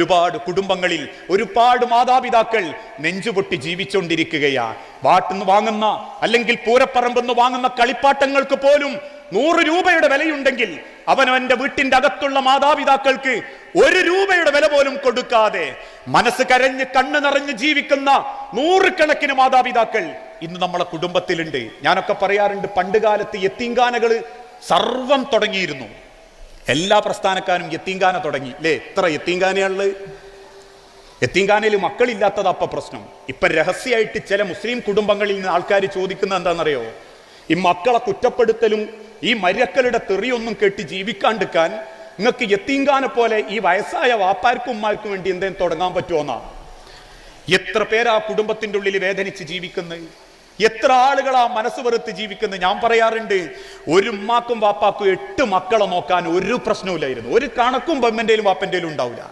ഒരുപാട് കുടുംബങ്ങളിൽ ഒരുപാട് മാതാപിതാക്കൾ നെഞ്ചുപൊട്ടി ജീവിച്ചുകൊണ്ടിരിക്കുകയാ വാട്ടുന്ന് വാങ്ങുന്ന അല്ലെങ്കിൽ പൂരപ്പറമ്പെന്ന് വാങ്ങുന്ന കളിപ്പാട്ടങ്ങൾക്ക് പോലും നൂറ് രൂപയുടെ വിലയുണ്ടെങ്കിൽ അവനവന്റെ വീട്ടിന്റെ അകത്തുള്ള മാതാപിതാക്കൾക്ക് ഒരു രൂപയുടെ വില പോലും കൊടുക്കാതെ മനസ്സ് കരഞ്ഞ് കണ്ണു നിറഞ്ഞ് ജീവിക്കുന്ന നൂറുകണക്കിന് മാതാപിതാക്കൾ ഇന്ന് നമ്മളെ കുടുംബത്തിലുണ്ട്. ഞാനൊക്കെ പറയാറുണ്ട് പണ്ട് കാലത്ത് എത്തിങ്കാനകൾ സർവം തുടങ്ങിയിരുന്നു. എല്ലാ പ്രസ്ഥാനക്കാരും യത്തീങ്കാന തുടങ്ങി. അല്ലേ എത്ര യത്തീങ്കാനയാണുള്ളത് യത്തീങ്കാനയിൽ മക്കളില്ലാത്തത് അപ്പ പ്രശ്നം. ഇപ്പൊ രഹസ്യമായിട്ട് ചില മുസ്ലിം കുടുംബങ്ങളിൽ നിന്ന് ആൾക്കാർ ചോദിക്കുന്നത് എന്താണെന്നറിയോ? ഈ മക്കളെ കുറ്റപ്പെടുത്തലും ഈ മര്യക്കളുടെ തെറിയൊന്നും കേട്ട് ജീവിക്കാണ്ടിരിക്കാൻ നിങ്ങൾക്ക് യത്തീങ്കാനെ പോലെ ഈ വയസ്സായ വാപ്പാർക്കും ഉമ്മാർക്കും വേണ്ടി എന്തെങ്കിലും തുടങ്ങാൻ പറ്റുമോന്നാ എത്ര പേരാ കുടുംബത്തിന്റെ ഉള്ളിൽ വേദനിച്ച് ജീവിക്കുന്നത്? എത്ര ആളുകളാ മനസ്സ് വെറുത്ത് ജീവിക്കുന്നത് ഞാൻ പറയാറുണ്ട് ഒരു ഉമ്മാക്കും വാപ്പാക്കും എട്ട് മക്കളെ നോക്കാൻ ഒരു പ്രശ്നവുമില്ലായിരുന്നു. ഒരു കണക്കും ബമ്മന്റെയിലും വാപ്പന്റെയിലും ഉണ്ടാവില്ല.